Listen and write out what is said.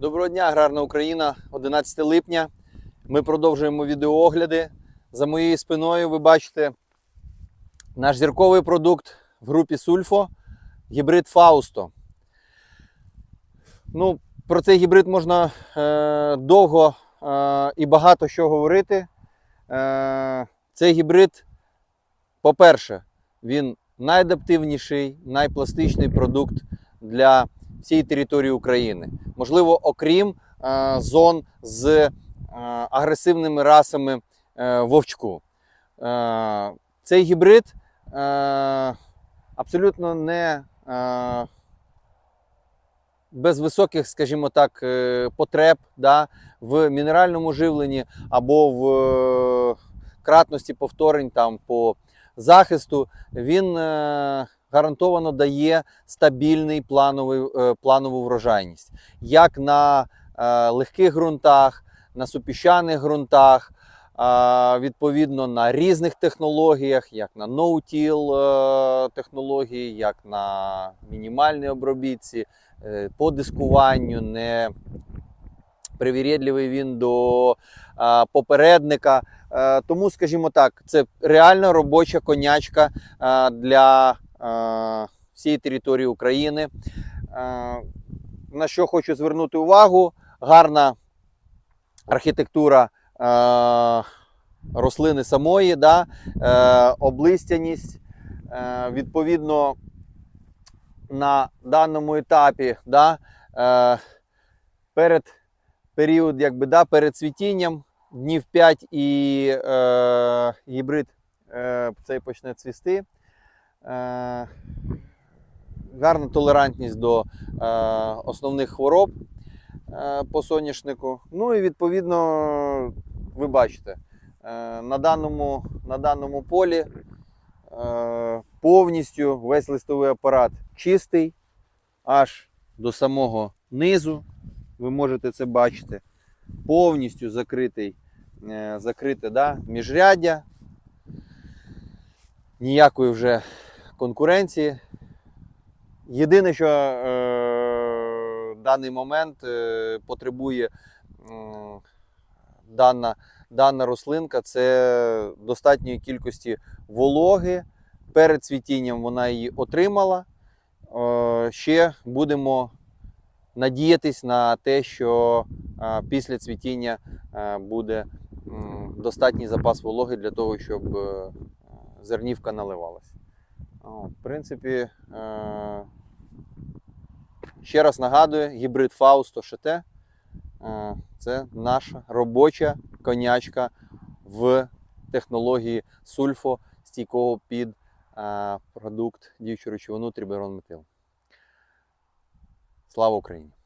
Доброго дня, аграрна Україна, 11 липня. Ми продовжуємо відеоогляди. За моєю спиною ви бачите наш зірковий продукт в групі Сульфо гібрид Фаусто. Ну, про цей гібрид можна е, довго е, і багато що говорити. Е, цей гібрид, по-перше, він найадаптивніший, найпластичний продукт для всієї території України. Можливо, окрім е, зон з е, агресивними расами е, вовчку. Е, цей гібрид е, абсолютно не е, без високих, скажімо так, е, потреб да, в мінеральному живленні або в е, кратності повторень там, по захисту. Він е, гарантовано дає стабільний плановий, е, планову врожайність. Як на е, легких ґрунтах, на супіщаних ґрунтах, е, відповідно на різних технологіях, як на no-till е, технології, як на мінімальній обробітці, по дискуванню, не привірєдливий він до попередника. Тому, скажімо так, це реально робоча конячка для всієї території України. Е, На що хочу звернути увагу: гарна архітектура е, рослини самої, да, е, облистяність. Відповідно, на даному етапі да, перед період, якби, да, перед цвітінням днів 5 і е, гібрид е, цей почне цвісти. Гарна толерантність до е, основних хвороб е, по соняшнику. Ну і відповідно, ви бачите, е, на, даному, на даному полі повністю весь листовий апарат чистий, аж до самого низу. Ви можете це бачити. Повністю закритий, закрите да, міжряддя. Ніякої вже конкуренції. Єдине, що е, даний момент е, потребує м, дана, дана рослинка, це достатньої кількості вологи. Перед цвітінням вона її отримала. Е, ще будемо надіятись на те, що е, після цвітіння е, буде м, достатній запас вологи для того, щоб е, зернівка наливалась. О, В принципі, е, ще раз нагадую, гібрид Фаусто ШТ е, це наша робоча конячка в технології сульфо стійкого під е, продукт діючу речовину тріберон метил. Слава Україні!